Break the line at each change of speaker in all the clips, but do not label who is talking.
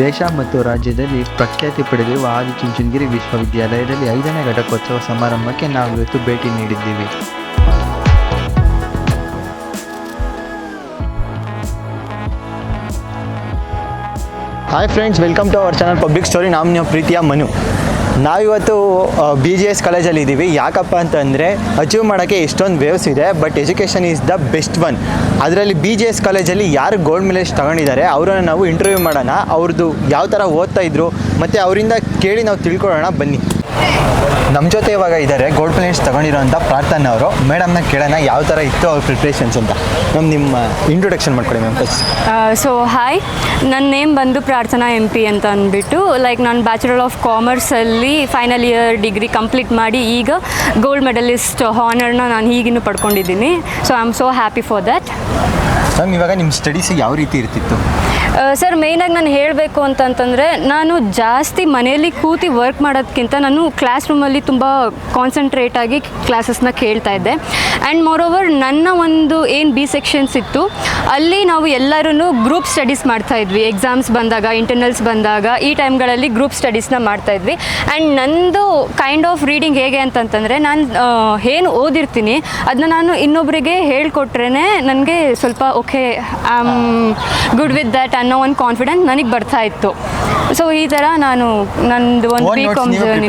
ದೇಶ ಮತ್ತು ರಾಜ್ಯದಲ್ಲಿ ಪ್ರಖ್ಯಾತಿ ಪಡೆದಿರುವ ಆದಿಚುಂಚನಗಿರಿ ವಿಶ್ವವಿದ್ಯಾಲಯದಲ್ಲಿ ಐದನೇ ಘಟಕೋತ್ಸವ ಸಮಾರಂಭಕ್ಕೆ ನಾವು ಇವತ್ತು ಭೇಟಿ ನೀಡಿದ್ದೀವಿ.
Hi friends welcome to our channel public story ನಾನು ಪ್ರೀತಿಯ ಮನು. ನಾವಿವತ್ತು ಬಿ ಜಿ ಎಸ್ ಕಾಲೇಜಲ್ಲಿ ಇದ್ದೀವಿ ಯಾಕಪ್ಪ ಅಂತಂದರೆ ಅಚೀವ್ ಮಾಡೋಕ್ಕೆ ಎಷ್ಟೊಂದು ವೇವ್ಸ್ ಇದೆ but education is the best one ಅದರಲ್ಲಿ ಬಿ ಜಿ ಎಸ್ ಕಾಲೇಜಲ್ಲಿ ಯಾರು ಗೋಲ್ಡ್ ಮೆಡಲ್ಸ್ ತಗೊಂಡಿದ್ದಾರೆ, ಅವರನ್ನು ನಾವು ಇಂಟರ್ವ್ಯೂ ಮಾಡೋಣ ಅವ್ರದ್ದು ಯಾವ ಥರ ಓದ್ತಾ ಇದ್ರು, ಮತ್ತು ಅವರಿಂದ ಕೇಳಿ ನಾವು ತಿಳ್ಕೊಳ್ಳೋಣ, ಬನ್ನಿ. ನಮ್ಮ ಜೊತೆ ಇವಾಗ ಇದ್ದಾರೆ ಗೋಲ್ಡ್ ಮೆಡಲಿಸ್ಟ್ ತಗೊಂಡಿರೋಂಥ ಪ್ರಾರ್ಥನೆ ಅವರು. ಮೇಡಮ್ನ ಕೇಳೋಣ ಯಾವ ಥರ ಇತ್ತು ಅವ್ರ ಪ್ರಿಪ್ರೇಷನ್ಸ್ ಅಂತ. ಮ್ಯಾಮ್ ನಿಮ್ಮ ಇಂಟ್ರೊಡಕ್ಷನ್ ಮಾಡ್ಕೊಳ್ಳಿ ಮ್ಯಾಮ್ ಫಸ್ಟ್
ಸೊ ಹಾಯ್ ನನ್ನ ನೇಮ್ ಬಂದು ಪ್ರಾರ್ಥನಾ ಎಂ ಪಿ ಅಂತ ಅಂದ್ಬಿಟ್ಟು ಲೈಕ್ ನಾನು ಬ್ಯಾಚುಲರ್ ಆಫ್ ಕಾಮರ್ಸಲ್ಲಿ ಫೈನಲ್ ಇಯರ್ ಡಿಗ್ರಿ ಕಂಪ್ಲೀಟ್ ಮಾಡಿ ಈಗ ಗೋಲ್ಡ್ ಮೆಡಲಿಸ್ಟ್ ಹಾನರ್ನ ನಾನು ಈಗಿನ್ನೂ ಪಡ್ಕೊಂಡಿದ್ದೀನಿ. So I am so happy for that
ma'am ಇವಾಗ ನಿಮ್ಮ ಸ್ಟಡೀಸ್ ಯಾವ ರೀತಿ ಇರ್ತಿತ್ತು?
ಸರ್ ಮೇಯ್ನಾಗಿ ನಾನು ಹೇಳಬೇಕು ಅಂತಂತಂದರೆ, ನಾನು ಜಾಸ್ತಿ ಮನೆಯಲ್ಲಿ ಕೂತಿ ವರ್ಕ್ ಮಾಡೋದಕ್ಕಿಂತ ನಾನು ಕ್ಲಾಸ್ ರೂಮಲ್ಲಿ ತುಂಬ ಕಾನ್ಸಂಟ್ರೇಟಾಗಿ ಕ್ಲಾಸಸ್ನ ಕೇಳ್ತಾ ಇದ್ದೆ. ಆ್ಯಂಡ್ ಮೋರೋವರ್ ನನ್ನ ಒಂದು ಏನು ಬಿ ಸೆಕ್ಷನ್ಸ್ ಇತ್ತು ಅಲ್ಲಿ ನಾವು ಎಲ್ಲರೂ ಗ್ರೂಪ್ ಸ್ಟಡೀಸ್ ಮಾಡ್ತಾ ಇದ್ವಿ. ಎಕ್ಸಾಮ್ಸ್ ಬಂದಾಗ ಇಂಟರ್ನಲ್ಸ್ ಬಂದಾಗ ಈ ಟೈಮ್ಗಳಲ್ಲಿ ಗ್ರೂಪ್ ಸ್ಟಡೀಸ್ನ ಮಾಡ್ತಾ ಇದ್ವಿ. ಆ್ಯಂಡ್ ನಂದು ಕೈಂಡ್ ಆಫ್ ರೀಡಿಂಗ್ ಹೇಗೆ ಅಂತಂತಂದರೆ ನಾನು ಏನು ಓದಿರ್ತೀನಿ ಅದನ್ನ ನಾನು ಇನ್ನೊಬ್ಬರಿಗೆ ಹೇಳ್ಕೊಟ್ರೇ ನನಗೆ ಸ್ವಲ್ಪ okay I am good with that ಅನ್ನೋ ಒಂದು ಕಾನ್ಫಿಡೆನ್ಸ್ ನನಗೆ ಬರ್ತಾ ಇತ್ತು. ಸೊ ಈ ಥರ ನಾನು ನಂದು ಒಂದು ಬಿ ಕಾಮ್
ಜರ್ನಿ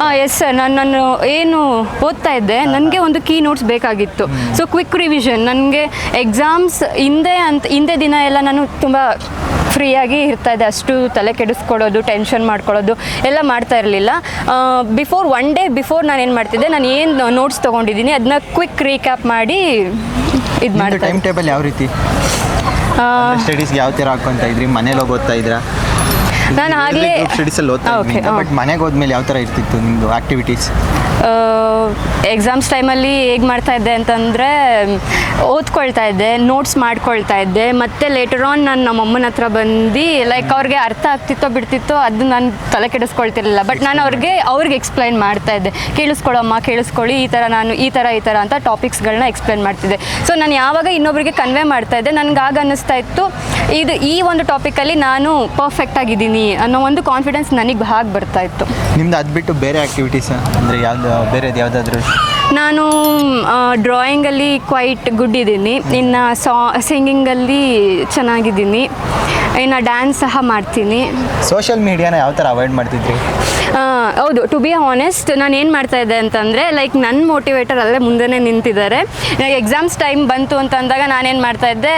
ಹಾಂ ಎಸ್ ಸರ್ ನಾನು ನಾನು ಏನು ಓದ್ತಾ ಇದ್ದೆ ನನಗೆ ಒಂದು ಕೀ ನೋಟ್ಸ್ ಬೇಕಾಗಿತ್ತು. ಸೊ ಕ್ವಿಕ್ ರಿವಿಷನ್ ನನಗೆ ಎಕ್ಸಾಮ್ಸ್ ಹಿಂದೆ ಅಂತ ಹಿಂದೆ ದಿನ ಎಲ್ಲ ನಾನು ತುಂಬ ಫ್ರೀಯಾಗಿ ಇರ್ತಾ ಇದೆ ಅಷ್ಟು ತಲೆ ಕೆಡಿಸ್ಕೊಳ್ಳೋದು ಟೆನ್ಷನ್ ಮಾಡ್ಕೊಳ್ಳೋದು ಎಲ್ಲ ಮಾಡ್ತಾ ಇರಲಿಲ್ಲ. ಬಿಫೋರ್ ಒನ್ ಡೇ ಬಿಫೋರ್ ನಾನು ಏನು ಮಾಡ್ತಿದ್ದೆ ನಾನು ಏನು ನೋಟ್ಸ್ ತೊಗೊಂಡಿದ್ದೀನಿ ಅದನ್ನ ಕ್ವಿಕ್ ರೀಕ್ಯಾಪ್ ಮಾಡಿ ಇದು ಮಾಡಿ
ಟೈಮ್ ಟೇಬಲ್ ಯಾವ ರೀತಿ? ಸ್ಟಡೀಸ್ಗೆ ಯಾವ ಥರ ಹಾಕ್ಕೊತಾ ಇದ್ರಿ? ಮನೇಲಿ ಹೋಗಿ ಓದ್ತಾ ಇದ್ರಾ?
ನಾನು ಆಗಲೇ
ಸ್ಟಡೀಸಲ್ಲಿ ಓದ್ತಾ
Okay,
ಬಟ್ ಮನೆಗೆ ಹೋದ್ಮೇಲೆ ಯಾವ ಥರ ಇರ್ತಿತ್ತು ನಿಮ್ಮದು ಆಕ್ಟಿವಿಟೀಸ್
ಎಕ್ಸಾಮ್ಸ್ ಟೈಮಲ್ಲಿ ಹೇಗೆ ಮಾಡ್ತಾ ಇದ್ದೆ ಅಂತಂದರೆ ಓದ್ಕೊಳ್ತಾ ಇದ್ದೆ ನೋಟ್ಸ್ ಮಾಡ್ಕೊಳ್ತಾ ಇದ್ದೆ. ಮತ್ತು ಲೇಟರ್ ಆನ್ ನಾನು ನಮ್ಮ ಅಮ್ಮನ ಹತ್ರ ಬಂದು ಲೈಕ್ ಅವ್ರಿಗೆ ಅರ್ಥ ಆಗ್ತಿತ್ತೋ ಬಿಡ್ತಿತ್ತೋ ಅದು ನಾನು ತಲೆ ಕೆಡಿಸ್ಕೊಳ್ತಿರ್ಲಿಲ್ಲ. ಬಟ್ ನಾನು ಅವ್ರಿಗೆ ಅವ್ರಿಗೆ ಎಕ್ಸ್ಪ್ಲೈನ್ ಮಾಡ್ತಾ ಇದ್ದೆ. ಕೇಳಿಸ್ಕೊಳಮ್ಮ ಕೇಳಿಸ್ಕೊಳ್ಳಿ ಈ ಥರ ನಾನು ಈ ಥರ ಈ ಥರ ಅಂತ ಟಾಪಿಕ್ಸ್ಗಳನ್ನ ಎಕ್ಸ್ಪ್ಲೈನ್ ಮಾಡ್ತಿದ್ದೆ. ಸೊ ನಾನು ಯಾವಾಗ ಇನ್ನೊಬ್ಬರಿಗೆ ಕನ್ವೆ ಮಾಡ್ತಾ ಇದ್ದೆ ನನಗೆ ಆಗ ಅನ್ನಿಸ್ತಾ ಇತ್ತು ಇದು ಈ ಒಂದು ಟಾಪಿಕಲ್ಲಿ ನಾನು ಪರ್ಫೆಕ್ಟ್ ಆಗಿದ್ದೀನಿ ಅನ್ನೋ ಒಂದು ಕಾನ್ಫಿಡೆನ್ಸ್ ನನಗೆ ಹಾಗೆ ಬರ್ತಾ ಇತ್ತು.
ನಿಮ್ದು ಅದು ಬಿಟ್ಟು ಬೇರೆ ಆಕ್ಟಿವಿಟೀಸ್ ಅಂದರೆ ಯಾವ್ದು ಬೇರೆದು ಯಾವುದಾದ್ರೂ?
ನಾನು ಡ್ರಾಯಿಂಗಲ್ಲಿ ಕ್ವೈಟ್ ಗುಡ್ ಇದ್ದೀನಿ. ಇನ್ನು ಸಾ ಸಿಂಗಿಂಗಲ್ಲಿ ಚೆನ್ನಾಗಿದ್ದೀನಿ. ಇನ್ನು ಡ್ಯಾನ್ಸ್ ಸಹ ಮಾಡ್ತೀನಿ.
ಸೋಷಿಯಲ್ ಮೀಡಿಯಾನ ಯಾವ ಥರ ಅವಾಯ್ಡ್ ಮಾಡ್ತಿದ್ರಿ?
ಹೌದು ಟು ಬಿ ಹಾನೆಸ್ಟ್ ನಾನು ಏನು ಮಾಡ್ತಾ ಇದ್ದೆ ಅಂತಂದರೆ ಲೈಕ್ ನನ್ನ ಮೋಟಿವೇಟರ್ ಅಲ್ಲೇ ಮುಂದೆನೇ ನಿಂತಿದ್ದಾರೆ. ಎಕ್ಸಾಮ್ಸ್ ಟೈಮ್ ಬಂತು ಅಂತ ಅಂದಾಗ ನಾನೇನು ಮಾಡ್ತಾ ಇದ್ದೆ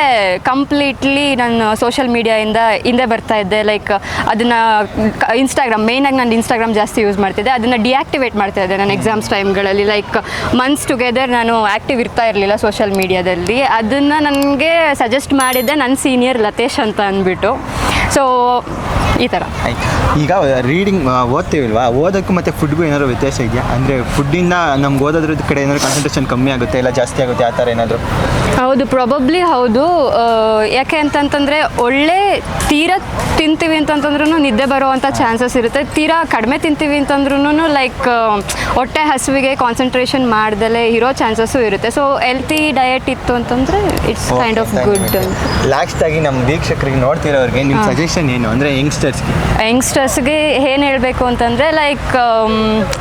ಕಂಪ್ಲೀಟ್ಲಿ ನಾನು ಸೋಷಿಯಲ್ ಮೀಡಿಯಾಯಿಂದ ಹಿಂದೆ ಬರ್ತಾ ಇದ್ದೆ. ಲೈಕ್ ಅದನ್ನು ಇನ್ಸ್ಟಾಗ್ರಾಮ್ ಮೇಯ್ನಾಗಿ ನಾನು ಇನ್ಸ್ಟಾಗ್ರಾಮ್ ಜಾಸ್ತಿ ಯೂಸ್ ಮಾಡ್ತಿದ್ದೆ. ಅದನ್ನು ಡಿಆಕ್ಟಿವೇಟ್ ಮಾಡ್ತಾ ಇದ್ದೆ ನಾನು ಎಕ್ಸಾಮ್ಸ್ ಟೈಮ್ಗಳಲ್ಲಿ ಲೈಕ್ ಮಂತ್ಸ್ ಟುಗೆದರ್ ನಾನು ಆ್ಯಕ್ಟಿವ್ ಇರ್ತಾ ಇರಲಿಲ್ಲ ಸೋಷಿಯಲ್ ಮೀಡಿಯಾದಲ್ಲಿ ಅದನ್ನು ನನಗೆ ಸಜೆಸ್ಟ್ ಮಾಡಿದ್ದೆ ನನ್ನ ಸೀನಿಯರ್ ಲತೇಶ್ ಅಂತ ಅಂದ್ಬಿಟ್ಟು. ಸೊ ಈ ಥರ
ಈಗ ರೀಡಿಂಗ್ ಓದ್ತೀವಿಲ್ವಾ? ಓದೋಕ್ಕೂ ಮತ್ತು ಫುಡ್ಗೂ ಏನಾದ್ರು ವ್ಯತ್ಯಾಸ ಇದೆಯಾ? ಅಂದರೆ ಫುಡ್ಡಿಂದ ನಮ್ಗೆ ಓದೋದ್ರ ಕಡೆ ಏನಾದ್ರು ಕಾನ್ಸಂಟ್ರೇಷನ್ ಕಮ್ಮಿ ಆಗುತ್ತೆ ಇಲ್ಲ ಜಾಸ್ತಿ ಆಗುತ್ತೆ ಆ ಥರ ಏನಾದರೂ?
ಹೌದು ಪ್ರಾಬಬ್ಲಿ ಹೌದು. ಯಾಕೆ ಅಂತಂತಂದರೆ ಒಳ್ಳೆ ತೀರ ತಿಂತೀವಿ ಅಂತಂತಂದ್ರೂ ನಿದ್ದೆ ಬರುವಂಥ ಚಾನ್ಸಸ್ ಇರುತ್ತೆ. ತೀರಾ ಕಡಿಮೆ ತಿಂತೀವಿ ಅಂತಂದ್ರೂ ಲೈಕ್ ಹೊಟ್ಟೆ ಹಸುವಿಗೆ ಕಾನ್ಸಂಟ್ರೇಷನ್ ಮಾಡ್ದಲೇ ಇರೋ ಚಾನ್ಸಸ್ಸು ಇರುತ್ತೆ. ಸೊ ಹೆಲ್ತಿ ಡಯಟ್ ಇತ್ತು ಅಂತಂದರೆ it's kind of good
last ಆಗಿ ನಮ್ಮ ವೀಕ್ಷಕರಿಗೆ ನೋಡ್ತಿರೋರಿಗೆ ನಿಮ್ಮ ಸಜೆಷನ್ ಏನು? ಅಂದರೆ ಯಂಗ್ಸ್ಟರ್ಸ್ಗೆ
ಯಂಗ್ಸ್ಟರ್ಸ್ಗೆ ಏನು ಹೇಳಬೇಕು ಅಂತಂದರೆ like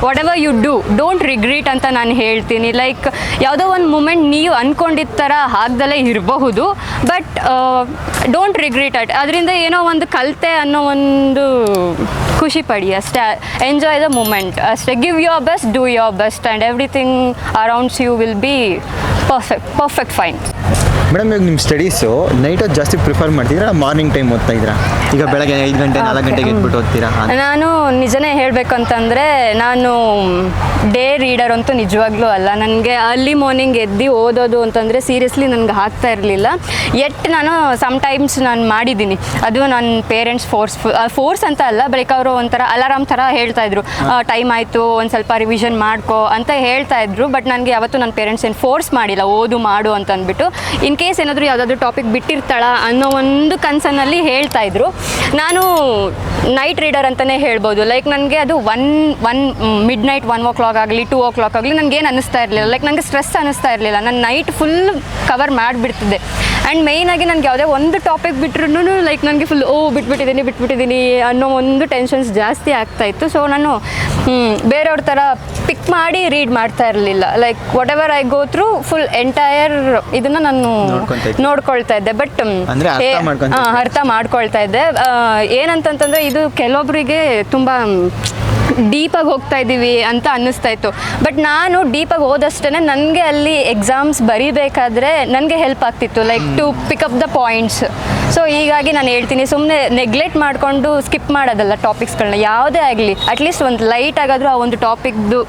whatever you do don't regret ಅಂತ ನಾನು ಹೇಳ್ತೀನಿ. ಲೈಕ್ ಯಾವುದೋ ಒಂದು ಮೂಮೆಂಟ್ ನೀವು ಅಂದ್ಕೊಂಡಿದ್ದ ಥರ ಆಗ್ದಲೇ ಇರಬಹುದು ಬಟ್ ಡೋಂಟ್ ರಿಗ್ರೀಟ್ ಅಟ್ ಅದರಿಂದ ಏನೋ ಒಂದು ಕಲಿತೆ ಅನ್ನೋ ಒಂದು ಖುಷಿ ಪಡಿ ಅಷ್ಟೇ. ಎಂಜಾಯ್ ದ ಮೂಮೆಂಟ್ ಅಷ್ಟೇ. Give your best do your best and everything around you will be perfect perfect fine
madam ಇವಾಗ ನಿಮ್ಮ ಸ್ಟಡೀಸು ನೈಟ್ ಹೊತ್ತು ಜಾಸ್ತಿ ಪ್ರಿಫರ್ ಮಾಡ್ತೀರಾ ಮಾರ್ನಿಂಗ್ ಟೈಮ್ ಓದ್ತಾ ಇದ್ದೀರಾ? ಈಗ ಬೆಳಗ್ಗೆ ಐದು ಗಂಟೆ ನಾಲ್ಕು ಗಂಟೆಗೆ ಎದ್ಬಿಟ್ಟು ಓದ್ತೀರಾ?
ನಾನು ನಿಜನೇ ಹೇಳಬೇಕಂತಂದರೆ ನಾನು ಡೇ ರೀಡರ್ ಅಂತೂ ನಿಜವಾಗ್ಲೂ ಅಲ್ಲ. ನನಗೆ ಅರ್ಲಿ ಮಾರ್ನಿಂಗ್ ಎದ್ದು ಓದೋದು ಅಂತಂದರೆ ಸೀರಿಯಸ್ಲಿ ನನಗೆ ಆಗ್ತಾ ಇರಲಿಲ್ಲ. ಎಟ್ ನಾನು ಸಮ್ಟೈಮ್ಸ್ ನಾನು ಮಾಡಿದ್ದೀನಿ. ಅದು ನನ್ನ ಪೇರೆಂಟ್ಸ್ ಫೋರ್ಸ್ ಫೋರ್ಸ್ ಅಂತ ಅಲ್ಲ ಬಳಿಕ ಅವರು ಒಂಥರ ಅಲಾರಾಮ್ ಥರ ಹೇಳ್ತಾ ಇದ್ರು. ಟೈಮ್ ಆಯಿತು ಒಂದು ಸ್ವಲ್ಪ ರಿವಿಷನ್ ಮಾಡ್ಕೋ ಅಂತ ಹೇಳ್ತಾ ಇದ್ರು. ಬಟ್ ನನಗೆ ಯಾವತ್ತೂ ನನ್ನ ಪೇರೆಂಟ್ಸ್ ಏನು ಫೋರ್ಸ್ ಮಾಡಿಲ್ಲ. ಓದು ಮಾಡು ಅಂತ ಅಂದ್ಬಿಟ್ಟು ಇನ್ ಕೇಸ್ ಏನಾದರೂ ಯಾವುದಾದ್ರೂ ಟಾಪಿಕ್ ಬಿಟ್ಟಿರ್ತಾಳ ಅನ್ನೋ ಒಂದು ಕನ್ಸನ್ನಲ್ಲಿ ಹೇಳ್ತಾ ಇದ್ರು. ನಾನು ನೈಟ್ ರೀಡರ್ ಅಂತಲೇ ಹೇಳ್ಬೋದು. ಲೈಕ್ ನನಗೆ ಅದು one one midnight one o'clock ಆಗಲಿ ಟೂ ಓ ಕ್ಲಾಕ್ ಆಗಲಿ ನನಗೇನು ಅನ್ನಿಸ್ತಾ ಇರಲಿಲ್ಲ. ಲೈಕ್ ನನಗೆ ಸ್ಟ್ರೆಸ್ ಅನ್ನಿಸ್ತಾ ಇರಲಿಲ್ಲ. ನಾನು ನೈಟ್ ಫುಲ್ ಕವರ್ ಮಾಡಿಬಿಡ್ತಿದ್ದೆ. ಆ್ಯಂಡ್ ಮೇಯ್ನಾಗಿ ನನಗೆ ಯಾವುದೇ ಒಂದು ಟಾಪಿಕ್ ಬಿಟ್ರು ಲೈಕ್ ನನಗೆ ಫುಲ್ ಓ ಬಿಟ್ಬಿಟ್ಟಿದ್ದೀನಿ ಬಿಟ್ಬಿಟ್ಟಿದ್ದೀನಿ ಅನ್ನೋ ಒಂದು ಟೆನ್ಷನ್ಸ್ ಜಾಸ್ತಿ ಆಗ್ತಾಯಿತ್ತು ಸೊ ನಾನು ಬೇರೆಯವ್ರ ಥರ ಪಿಕ್ ಮಾಡಿ ರೀಡ್ ಮಾಡ್ತಾ ಇರಲಿಲ್ಲ. Like whatever I go through full entire ಇದನ್ನು ನಾನು ನೋಡ್ಕೊಳ್ತಾ ಇದ್ದೆ. ಬಟ್
ಅರ್ಥ
ಮಾಡ್ಕೊಳ್ತಾ ಇದ್ದೆ. ಏನಂತಂತಂದರೆ ಏನಂತಂತಂದ್ರೆ ಇದು ಕೆಲವೊಬ್ಬರಿಗೆ ತುಂಬ ಡೀಪಾಗಿ ಹೋಗ್ತಾ ಇದ್ದೀವಿ ಅಂತ ಅನ್ನಿಸ್ತಾ ಇತ್ತು. ಬಟ್ ನಾನು ಡೀಪಾಗಿ ಹೋದಷ್ಟೇ ನನಗೆ ಅಲ್ಲಿ ಎಕ್ಸಾಮ್ಸ್ ಬರೀಬೇಕಾದ್ರೆ ನನಗೆ ಹೆಲ್ಪ್ ಆಗ್ತಿತ್ತು like to pick up the points so ಹೀಗಾಗಿ ನಾನು ಹೇಳ್ತೀನಿ ಸುಮ್ಮನೆ ನೆಗ್ಲೆಕ್ಟ್ ಮಾಡಿಕೊಂಡು ಸ್ಕಿಪ್ ಮಾಡೋದಲ್ಲ ಟಾಪಿಕ್ಸ್ಗಳನ್ನ ಯಾವುದೇ ಆಗಲಿ ಅಟ್ಲೀಸ್ಟ್ ಒಂದು ಲೈಟ್ ಆಗಾದರೂ ಆ ಒಂದು ಟಾಪಿಕ್ದು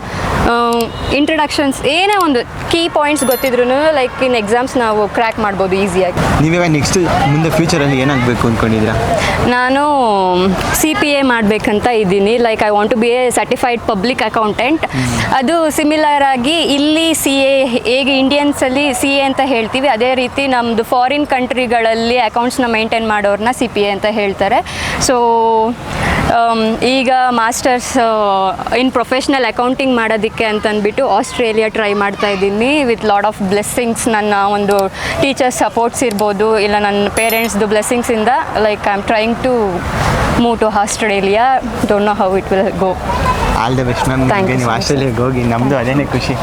ಇಂಟ್ರಡಕ್ಷನ್ಸ್ ಏನೇ ಒಂದು ಕೀ ಪಾಯಿಂಟ್ಸ್ ಗೊತ್ತಿದ್ರು ಲೈಕ್ ಇನ್ ಎಕ್ಸಾಮ್ಸ್ ನಾವು ಕ್ರ್ಯಾಕ್ ಮಾಡ್ಬೋದು ಈಸಿಯಾಗಿ
ನೀವೇ ನೆಕ್ಸ್ಟ್ ಮುಂದೆ ಫ್ಯೂಚರಲ್ಲಿ ಏನಾಗಬೇಕು ಅಂದ್ಕೊಂಡಿದ್ದೀರಾ
ನಾನು ಸಿ ಪಿ ಎ ಮಾಡಬೇಕಂತ ಇದ್ದೀನಿ. Like I want to be a certified public accountant ಅದು ಸಿಮಿಲರ್ ಆಗಿ ಇಲ್ಲಿ ಸಿ ಎ ಹೇಗೆ ಇಂಡಿಯನ್ಸಲ್ಲಿ ಸಿ ಎ ಅಂತ ಹೇಳ್ತೀವಿ. ಅದೇ ರೀತಿ ನಮ್ಮದು ಫಾರಿನ್ ಕಂಟ್ರಿಗಳಲ್ಲಿ ಅಕೌಂಟ್ಸ್ನ ಮೇಂಟೈನ್ ಮಾಡೋರನ್ನ ಸಿ ಪಿ ಎ ಅಂತ ಹೇಳ್ತಾರೆ. ಸೊ ಈಗ ಮಾಸ್ಟರ್ಸ್ ಇನ್ ಪ್ರೊಫೆಷ್ನಲ್ ಅಕೌಂಟಿಂಗ್ ಮಾಡೋದಕ್ಕೆ ಅಂತಂದ್ಬಿಟ್ಟು ಆಸ್ಟ್ರೇಲಿಯಾ ಟ್ರೈ ಮಾಡ್ತಾ ಇದ್ದೀನಿ. ವಿತ್ ಲಾಡ್ ಆಫ್ ಬ್ಲೆಸ್ಸಿಂಗ್ಸ್ ನನ್ನ ಒಂದು ಟೀಚರ್ಸ್ ಸಪೋರ್ಟ್ಸ್ ಇರ್ಬೋದು. ಇಲ್ಲ ನನ್ನ ಪೇರೆಂಟ್ಸ್ದು ಬ್ಲೆಸ್ಸಿಂಗ್ಸಿಂದ like I am trying to move to Australia don't know how it will go
all the best ma'am ನೀವು ಆಸ್ಟ್ರೇಲಿಯಾಗೆ ಹೋಗಿ ನಮ್ಮದು ಅದೇನೇ ಖುಷಿ.